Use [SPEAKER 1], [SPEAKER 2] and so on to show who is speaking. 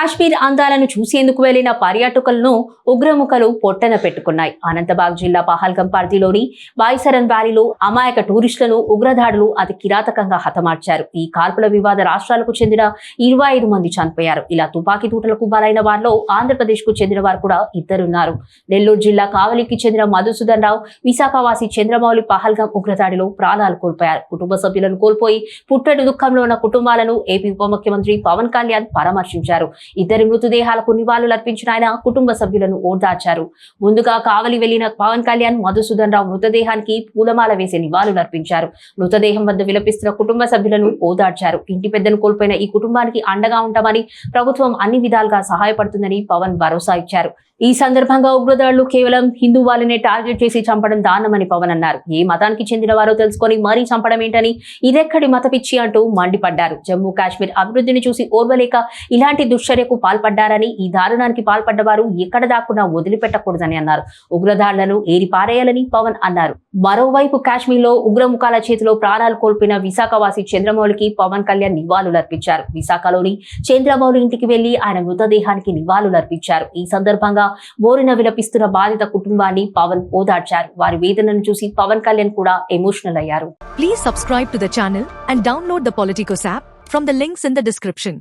[SPEAKER 1] కాశ్మీర్ అందాలను చూసేందుకు వెళ్ళిన పర్యాటకులను ఉగ్రముఖలు పొట్టన పెట్టుకున్నాయి. అనంతబాగ్ జిల్లా పహల్గం పరిధిలోని బాయిసరన్ వ్యాలీలో అమాయక టూరిస్టులను ఉగ్రదాడులు అతి కిరాతకంగా హతమార్చారు. ఈ కాల్పుల వివాద రాష్ట్రాలకు చెందిన ఇరవై ఐదు మంది చనిపోయారు. ఇలా తుపాకీ తూటలకు బలైన వారిలో ఆంధ్రప్రదేశ్కు చెందిన వారు కూడా ఇద్దరున్నారు. నెల్లూరు జిల్లా కావలికి చెందిన మధుసూదన్ రావు విశాఖవాసి చంద్రమౌళి పహల్గం ఉగ్రదాడిలో ప్రాణాలు కోల్పోయారు. కుటుంబ సభ్యులను కోల్పోయి పుట్టెడు దుఃఖంలో ఉన్న కుటుంబాలను ఏపీ ఉప ముఖ్యమంత్రి పవన్ కళ్యాణ్ పరామర్శించారు. ఇద్దరి మృతదేహాలకు నివాళులర్పించిన ఆయన కుటుంబ సభ్యులను ఓదార్చారు. ముందుగా కావలి వెళ్ళిన పవన్ కళ్యాణ్ మధుసూదన్ రావు మృతదేహానికి పూలమాల వేసి నివాళులర్పించారు మృతదేహం వద్ద విలపిస్తున్న కుటుంబ సభ్యులను ఓదార్చారు. ఇంటి పెద్దను కోల్పోయిన ఈ కుటుంబానికి అండగా ఉంటామని ప్రభుత్వం అన్ని విధాలుగా సహాయపడుతుందని పవన్ భరోసా ఇచ్చారు. ఈ సందర్భంగా ఉగ్రదాడులు కేవలం హిందూ వాళ్ళనే టార్గెట్ చేసి చంపడం దానమని పవన్ అన్నారు. ఏ మతానికి చెందిన వారో తెలుసుకొని మరీ చంపడం ఏంటని ఇదెక్కడి మతపిచ్చి అంటూ మండిపడ్డారు. జమ్మూ కాశ్మీర్ అభివృద్ధిని చూసి ఓర్వలేక ఇలాంటి దుశ్చర్యకు పాల్పడ్డారని ఈ దారుణానికి పాల్పడ్డవారు ఎక్కడ దాక్కున్నా వదిలిపెట్టకూడదని అన్నారు. ఉగ్రదాడులను ఏరిపారేయాలని పవన్ అన్నారు. మరోవైపు కాశ్మీర్లో ఉగ్రముఖాల చేతిలో ప్రాణాలు కోల్పోయిన విశాఖవాసి చంద్రమౌళికి పవన్ కళ్యాణ్ నివాళులర్పించారు. విశాఖలోని చంద్రమౌళి ఇంటికి వెళ్ళి ఆయన మృతదేహానికి నివాళులర్పించారు. ఈ సందర్భంగా ఓరిన విలపిస్తున్న బాధిత కుటుంబాన్ని పవన్ ఓదార్చారు. వారి వేదనను చూసి పవన్ కళ్యాణ్ కూడా ఎమోషనల్ అయ్యారు.
[SPEAKER 2] Please subscribe to the channel and download the app from the links in the description